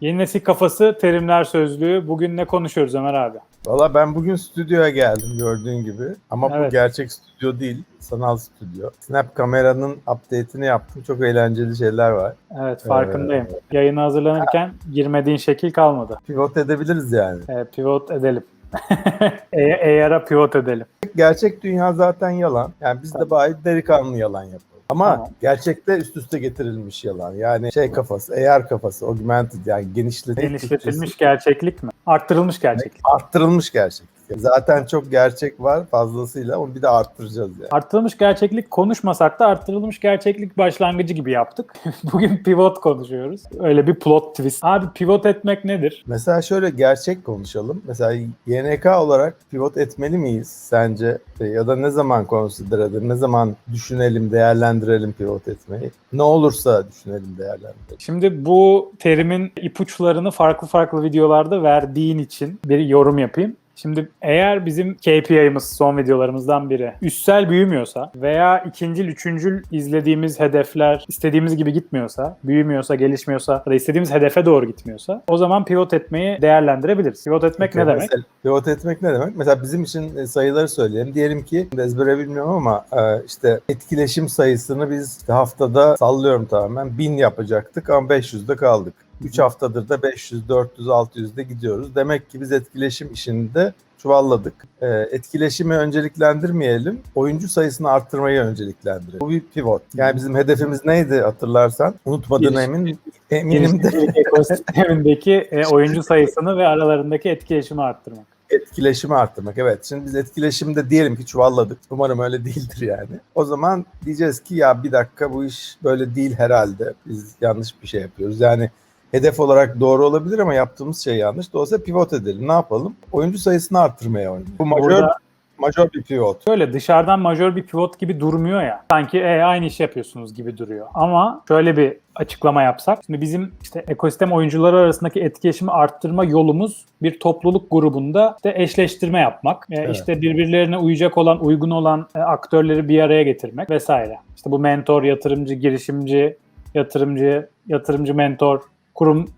Yeni nesil kafası terimler sözlüğü. Bugün ne konuşuyoruz Ömer abi? Valla ben bugün stüdyoya geldim gördüğün gibi. Ama Evet. bu gerçek stüdyo değil, sanal stüdyo. Snap kameranın update'ini yaptım. Çok eğlenceli şeyler var. Evet farkındayım. Yayına hazırlanırken girmediğin şekil kalmadı. Pivot edebiliriz yani. E, pivot edelim. E- AR'a pivot edelim. Gerçek dünya zaten yalan. Yani biz de bari delikanlı yalan yapalım. Ama Tamam. gerçekte üst üste getirilmiş yalan. Yani şey kafası, AR kafası, augmented yani genişletilmiş, Genişletilmiş gerçeklik mi? Arttırılmış gerçeklik. arttırılmış gerçeklik. Zaten çok gerçek var fazlasıyla onu bir de arttıracağız yani. Arttırılmış gerçeklik konuşmasak da arttırılmış gerçeklik başlangıcı gibi yaptık. Bugün pivot konuşuyoruz. Öyle bir plot twist. Abi pivot etmek nedir? Mesela şöyle gerçek konuşalım. Mesela YNK olarak pivot etmeli miyiz sence? Ya da ne zaman consider edelim, ne zaman düşünelim, değerlendirelim pivot etmeyi? Ne olursa düşünelim, değerlendirelim. Şimdi bu terimin ipuçlarını farklı farklı videolarda verdiğin için bir yorum yapayım. Şimdi eğer bizim KPI'miz son videolarımızdan biri üstsel büyümüyorsa veya ikincil, üçüncül izlediğimiz hedefler istediğimiz gibi gitmiyorsa, büyümüyorsa, gelişmiyorsa ya da istediğimiz hedefe doğru gitmiyorsa o zaman pivot etmeyi değerlendirebiliriz. Pivot etmek ne demek? Mesela pivot etmek ne demek? Mesela bizim için e, sayıları söyleyelim. Diyelim ki ezbere bilmiyorum ama e, işte etkileşim sayısını biz haftada sallıyorum tamamen 1000 yapacaktık ama 500'de kaldık. 3 haftadır da 500, 400, 600'de gidiyoruz. Demek ki biz etkileşim işinde çuvalladık. E, etkileşimi önceliklendirmeyelim, oyuncu sayısını arttırmayı önceliklendirelim. Bu bir pivot. Yani bizim hedefimiz neydi hatırlarsan? Unutmadığına Geliş- emin, eminim de ekosistemindeki e, oyuncu sayısını ve aralarındaki etkileşimi arttırmak. etkileşimi arttırmak. Evet. Şimdi biz etkileşimde diyelim ki çuvalladık. Umarım öyle değildir yani. O zaman diyeceğiz ki ya bir dakika bu iş böyle değil herhalde. Biz yanlış bir şey yapıyoruz. Yani hedef olarak doğru olabilir ama yaptığımız şey yanlış. Dolayısıyla pivot edelim. Ne yapalım? Oyuncu sayısını arttırmaya oynayalım. Bu majör, Burada- majör bir pivot. Şöyle dışarıdan majör bir pivot gibi durmuyor ya. Sanki e, aynı iş yapıyorsunuz gibi duruyor. Ama şöyle bir açıklama yapsak. Şimdi bizim işte ekosistem oyuncuları arasındaki etkileşimi arttırma yolumuz bir topluluk grubunda işte eşleştirme yapmak. E, Evet. işte birbirlerine uyacak olan, uygun olan e, aktörleri bir araya getirmek vesaire. İşte bu mentor, yatırımcı, girişimci, yatırımcı, yatırımcı mentor, kurum iş-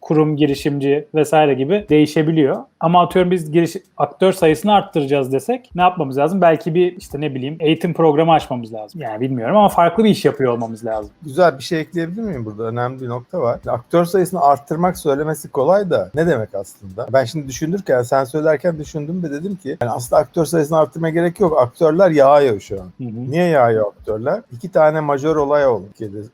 kurum girişimci vesaire gibi değişebiliyor. Ama atıyorum biz giriş, aktör sayısını arttıracağız desek ne yapmamız lazım? Belki bir işte ne bileyim eğitim programı açmamız lazım. Yani bilmiyorum ama farklı bir iş yapıyor olmamız lazım. Güzel bir şey ekleyebilir miyim burada? Önemli bir nokta var. Aktör sayısını arttırmak söylemesi kolay da ne demek aslında? Ben şimdi düşünürken, sen söylerken düşündüm ve dedim ki yani aslında aktör sayısını arttırmaya gerek yok. Aktörler yağıyor şu an. Hı hı. Niye yağıyor aktörler? İki tane majör olay oldu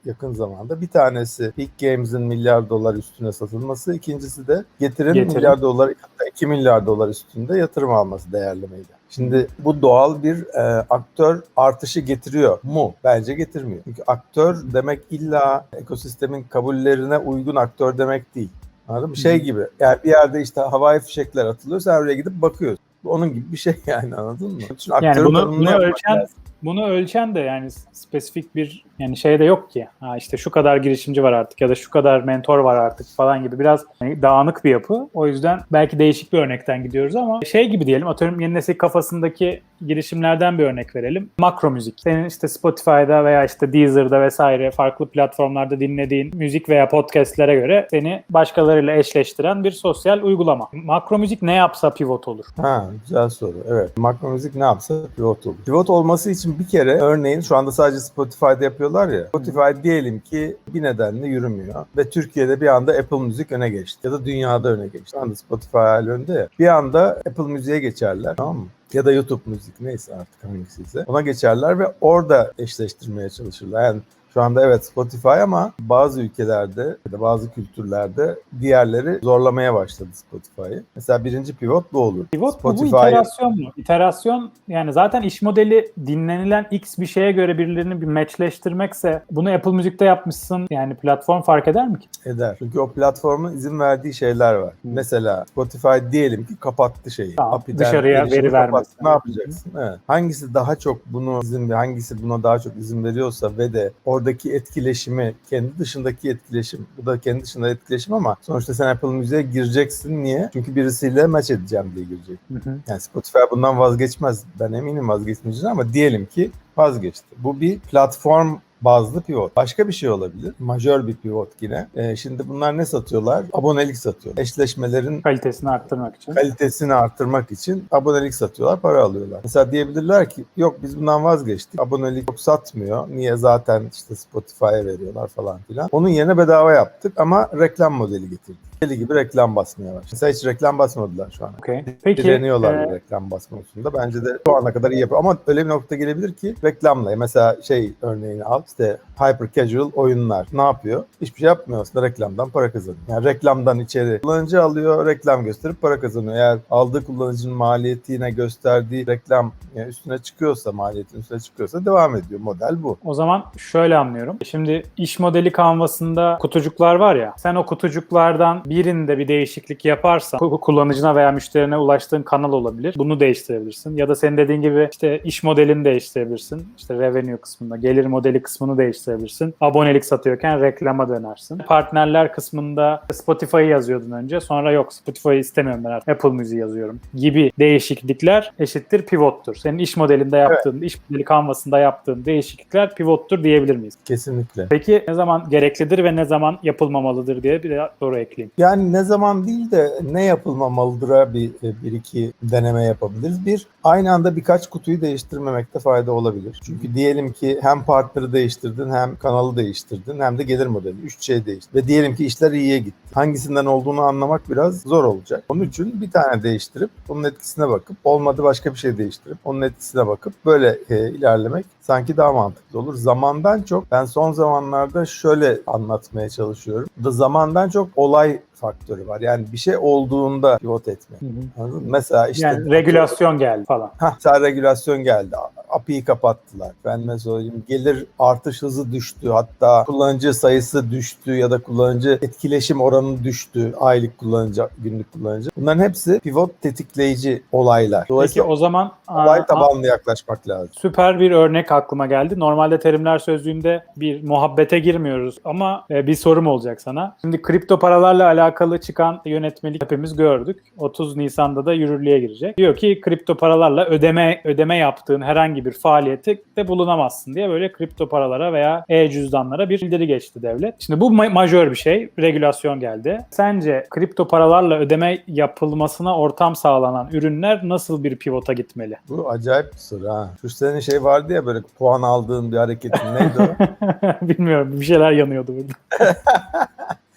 yakın zamanda. Bir tanesi Peak Games'in milyar dolar üstüne satılması. ikincisi de Getir'in Getir'in. milyar dolar, hatta 2 milyar dolar üstünde yatırım alması değerlemeyle. Şimdi bu doğal bir e, aktör artışı getiriyor mu? Bence getirmiyor. Çünkü aktör demek illa ekosistemin kabullerine uygun aktör demek değil. Anladın mı? Şey gibi. Yani bir yerde işte havai fişekler atılıyor. Sen oraya gidip bakıyorsun. Onun gibi bir şey yani anladın mı? İçin Yani bunu, bunu ölçen lazım. Bunu ölçen de yani spesifik bir yani şey de yok ki. Ha işte şu kadar girişimci var artık ya da şu kadar mentor var artık falan gibi biraz hani dağınık bir yapı. O yüzden belki değişik bir örnekten gidiyoruz ama şey gibi diyelim atıyorum yeni nesil kafasındaki girişimlerden bir örnek verelim. Makro müzik. Senin işte Spotify'da veya işte Deezer'da vesaire farklı platformlarda dinlediğin müzik veya podcastlere göre seni başkalarıyla eşleştiren bir sosyal uygulama. Makro müzik ne yapsa pivot olur. Ha güzel soru. Evet. Makro müzik ne yapsa pivot olur. Pivot olması için bir kere örneğin şu anda sadece Spotify'da yapıyorlar ya. Spotify diyelim ki bir nedenle yürümüyor ve Türkiye'de bir anda Apple Müzik öne geçti ya da dünyada öne geçti. Şu anda Spotify önde ya. Bir anda Apple Müziğe geçerler tamam mı? Ya da YouTube Müzik neyse artık hangisiyse. Ona geçerler ve orada eşleştirmeye çalışırlar. Yani şu anda evet Spotify ama bazı ülkelerde ya da bazı kültürlerde diğerleri zorlamaya başladı Spotify'ı. Mesela birinci pivot bu olur. Pivot mu bu Spotify- iterasyon mu? İterasyon yani zaten iş modeli dinlenilen X bir şeye göre birilerini bir matchleştirmekse bunu Apple Müzik'te yapmışsın yani platform fark eder mi ki? Eder. Çünkü o platformun izin verdiği şeyler var. Mesela Spotify diyelim ki kapattı şeyi. Tamam, API'den dışarıya veri vermez. Ne yapacaksın? Evet. Hangisi daha çok bunu izin hangisi buna daha çok izin veriyorsa ve de oradaki etkileşimi kendi dışındaki etkileşim bu da kendi dışında etkileşim ama sonuçta sen Apple Müziğe gireceksin. Niye? Çünkü birisiyle match edeceğim diye girecek. Hı hı. Yani Spotify bundan vazgeçmez. Ben eminim vazgeçmeyeceğini ama diyelim ki vazgeçti. Bu bir platform bazlı pivot. Başka bir şey olabilir. Majör bir pivot yine. Ee, şimdi bunlar ne satıyorlar? Abonelik satıyor. Eşleşmelerin Kalitesini arttırmak için. kalitesini arttırmak için abonelik satıyorlar, para alıyorlar. Mesela diyebilirler ki yok biz bundan vazgeçtik. Abonelik çok satmıyor. Niye zaten işte Spotify'a veriyorlar falan filan. Onun yerine bedava yaptık ama reklam modeli getirdik. Deli gibi reklam basmaya başladı. Mesela hiç reklam basmadılar şu an. Okey. Peki Direniyorlar e, reklam basma konusunda. Bence de şu ana kadar iyi yapıyor. Ama öyle bir nokta gelebilir ki reklamla. Mesela şey örneğini al. İşte hyper casual oyunlar. Ne yapıyor? Hiçbir şey yapmıyor aslında. Reklamdan para kazanıyor. Yani reklamdan içeri kullanıcı alıyor, reklam gösterip para kazanıyor. Eğer aldığı kullanıcının maliyetine gösterdiği reklam yani üstüne çıkıyorsa, maliyetin üstüne çıkıyorsa devam ediyor. Model bu. O zaman şöyle anlıyorum. Şimdi iş modeli kanvasında kutucuklar var ya. Sen o kutucuklardan birinde bir değişiklik yaparsan ku- kullanıcına veya müşterine ulaştığın kanal olabilir. Bunu değiştirebilirsin. Ya da senin dediğin gibi işte iş modelini değiştirebilirsin. İşte revenue kısmında, gelir modeli kısmını değiştirebilirsin. Abonelik satıyorken reklama dönersin. Partnerler kısmında Spotify'ı yazıyordun önce. Sonra yok Spotify'ı istemiyorum ben artık. Apple Müziği yazıyorum gibi değişiklikler eşittir pivottur. Senin iş modelinde yaptığın, iş modeli kanvasında yaptığın değişiklikler pivottur diyebilir miyiz? Kesinlikle. Peki ne zaman gereklidir ve ne zaman yapılmamalıdır diye bir de soru ekleyeyim. Yani ne zaman değil de ne yapılmamalıdır'a bir, bir iki deneme yapabiliriz. Bir, aynı anda birkaç kutuyu değiştirmemekte fayda olabilir. Çünkü diyelim ki hem partneri değiştirdin hem kanalı değiştirdin hem de gelir modeli. Üç şey değişti. Ve diyelim ki işler iyiye gitti. Hangisinden olduğunu anlamak biraz zor olacak. Onun için bir tane değiştirip onun etkisine bakıp olmadı başka bir şey değiştirip onun etkisine bakıp böyle e, ilerlemek sanki daha mantıklı olur. Zamandan çok ben son zamanlarda şöyle anlatmaya çalışıyorum. Da zamandan çok olay faktörü var. Yani bir şey olduğunda pivot etmek. Anladın mı? Mesela işte Yani regülasyon geldi falan. Hah, mesela regülasyon geldi. API'yi kapattılar. Ben söyleyeyim gelir artış hızı düştü. Hatta kullanıcı sayısı düştü ya da kullanıcı etkileşim oranı düştü. Aylık kullanıcı, günlük kullanıcı. Bunların hepsi pivot tetikleyici olaylar. Peki Dolayısıyla o zaman olay aa, tabanlı yaklaşmak lazım. Süper bir örnek aklıma geldi. Normalde terimler sözlüğünde bir muhabbete girmiyoruz ama e, bir sorum olacak sana. Şimdi kripto paralarla alakalı çıkan yönetmelik hepimiz gördük. 30 Nisan'da da yürürlüğe girecek. Diyor ki kripto paralarla ödeme ödeme yaptığın herhangi bir faaliyeti de bulunamazsın diye böyle kripto paralara veya e-cüzdanlara bir bildiri geçti devlet. Şimdi bu ma- majör bir şey. Regülasyon geldi. Sence kripto paralarla ödeme yapılmasına ortam sağlanan ürünler nasıl bir pivota gitmeli? Bu acayip bir soru ha. Şu senin şey vardı ya böyle puan aldığın bir hareketin neydi o? Bilmiyorum bir şeyler yanıyordu burada.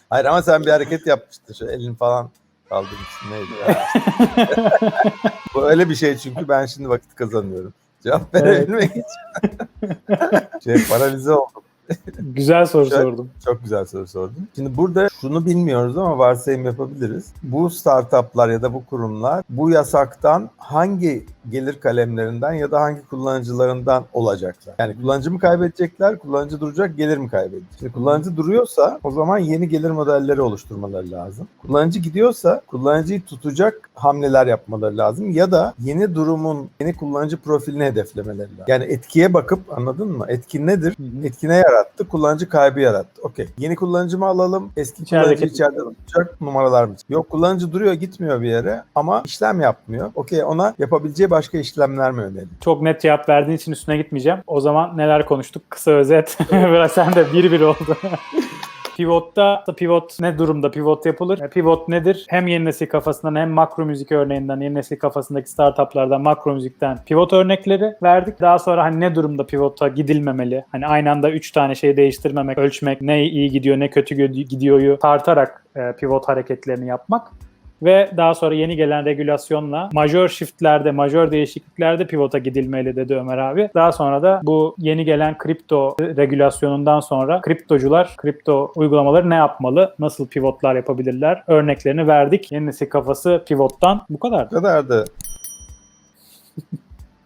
Hayır ama sen bir hareket yapmıştın. Şöyle elini falan kaldırmışsın neydi ya? Bu öyle bir şey çünkü ben şimdi vakit kazanıyorum. Cevap verebilmek için. şey paralize oldum. Güzel soru Şöyle- sordum. Çok güzel soru sordun. Şimdi burada şunu bilmiyoruz ama varsayım yapabiliriz. Bu startuplar ya da bu kurumlar bu yasaktan hangi gelir kalemlerinden ya da hangi kullanıcılarından olacaklar? Yani kullanıcı mı kaybedecekler, kullanıcı duracak, gelir mi kaybedecek? Şimdi kullanıcı duruyorsa o zaman yeni gelir modelleri oluşturmaları lazım. Kullanıcı gidiyorsa kullanıcıyı tutacak hamleler yapmaları lazım ya da yeni durumun, yeni kullanıcı profilini hedeflemeleri lazım. Yani etkiye bakıp anladın mı? Etki nedir? Hı hı. Kullanıcı kaybı yarattı. Okey. Yeni kullanıcı mı alalım? Eski İçerideki- kullanıcı içeride tutacak numaralar mı? Yok kullanıcı duruyor gitmiyor bir yere ama işlem yapmıyor. Okey ona yapabileceği başka işlemler mi önerir? Çok net cevap verdiğin için üstüne gitmeyeceğim. O zaman neler konuştuk? Kısa özet. Biraz sen de bir bir oldu. Pivotta pivot ne durumda pivot yapılır? E, Pivot nedir? Hem yeni nesil kafasından hem makro müzik örneğinden yeni nesil kafasındaki startuplardan makro müzikten pivot örnekleri verdik. Daha sonra hani ne durumda pivota gidilmemeli? Hani aynı anda 3 tane şey değiştirmemek, ölçmek, ne iyi gidiyor ne kötü gidiyoryu tartarak e, pivot hareketlerini yapmak ve daha sonra yeni gelen regülasyonla majör shiftlerde, majör değişikliklerde pivota gidilmeli dedi Ömer abi. Daha sonra da bu yeni gelen kripto regülasyonundan sonra kriptocular, kripto uygulamaları ne yapmalı, nasıl pivotlar yapabilirler örneklerini verdik. Yeni nesil kafası pivottan bu kadar. Bu kadar da